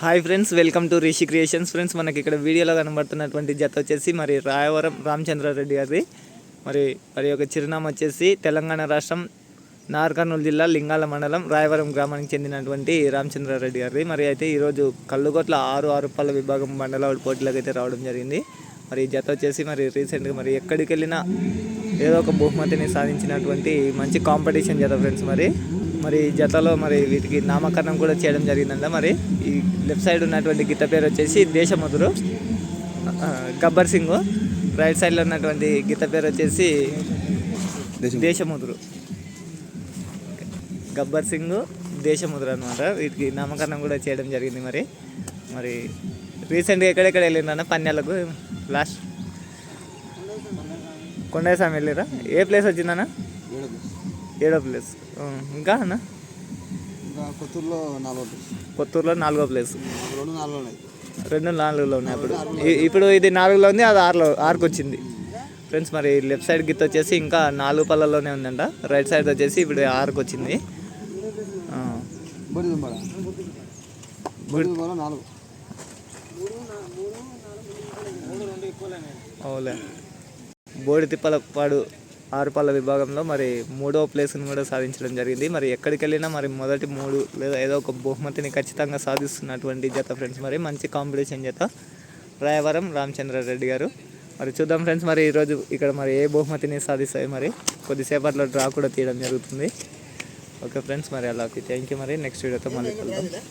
Hi friends welcome to Rishi creations friends మనకి ఇక్కడ వీడియోలో కనబడుతున్నటువంటి జత వచ్చేసి మరి రాయవరం రామచంద్రారెడ్డి గారి మరి మరి యొక్క చిరునామా వచ్చేసి తెలంగాణ రాష్ట్రం నార్కర్నూలు జిల్లా లింగాల మండలం రాయవరం గ్రామానికి చెందినటువంటి రామచంద్రారెడ్డి గారి మరి అయితే ఈరోజు కళ్ళుగొట్ల ఆరు ఆరు పళ్ళ విభాగం మండల పోటీలకు అయితే రావడం జరిగింది. మరి జత వచ్చేసి మరి రీసెంట్గా మరి ఎక్కడికి వెళ్ళినా ఏదో ఒక బహుమతిని సాధించినటువంటి మంచి కాంపిటీషన్ జత ఫ్రెండ్స్ మరి. మరి జతలో మరి వీటికి నామకరణం కూడా చేయడం జరిగిందంట. మరి ఈ లెఫ్ట్ సైడ్ ఉన్నటువంటి గిత్త పేరు వచ్చేసి దేశముదురు ఆ, గబ్బర్ సింగ్. రైట్ సైడ్లో ఉన్నటువంటి గిత్త పేరు వచ్చేసి దేశముదురు గబ్బర్ సింగ్ దేశముద్ర అనమాట వీటికి నామకరణం కూడా చేయడం జరిగింది మరి. మరి రీసెంట్గా ఎక్కడెక్కడ వెళ్ళిందన్న పన్యాలకు లాస్ట్. కొండస్వామి వెళ్ళిరా ఏ ప్లేస్ వచ్చిందన్న? ఏడో ప్లేస్. ఇంకా అన్న? కొత్తూరులో నాలుగు ప్లేస్. కొత్తూరులో నాలుగో ప్లేస్. రెండు నాలుగు ఉన్నాయి. రెండు నాలుగులో ఉన్నాయి ఇప్పుడు ఇ- ఇప్పుడు ఇది నాలుగులో ఉంది అది ఆరులో ఆరుకు వచ్చింది ఫ్రెండ్స్ మరి లెఫ్ట్ సైడ్ గిత్త వచ్చేసి ఇంకా నాలుగు పళ్ళలోనే ఉందంట. రైట్ సైడ్ వచ్చేసి ఇప్పుడు ఆరుకు వచ్చింది. బడి దుంబడ ఆరుపల్ల విభాగంలో మరి మూడో ప్లేస్ని కూడా సాధించడం జరిగింది. మరి ఎక్కడికి వెళ్ళినా మరి మొదటి మూడు లేదా ఏదో ఒక బహుమతిని ఖచ్చితంగా సాధిస్తున్నటువంటి జత ఫ్రెండ్స్ మరి మంచి కాంపిటీషన్ జత రాయవరం రామచంద్రారెడ్డి గారు. మరి చూద్దాం ఫ్రెండ్స్ మరి ఈరోజు ఇక్కడ మరి ఏ బహుమతిని సాధిస్తాయి మరి కొద్దిసేపట్లో డ్రా కూడా తీయడం జరుగుతుంది. ఓకే ఫ్రెండ్స్ మరి అలా థ్యాంక్ యూ మరి. నెక్స్ట్ వీడియోతో మళ్ళీ కలుద్దాం.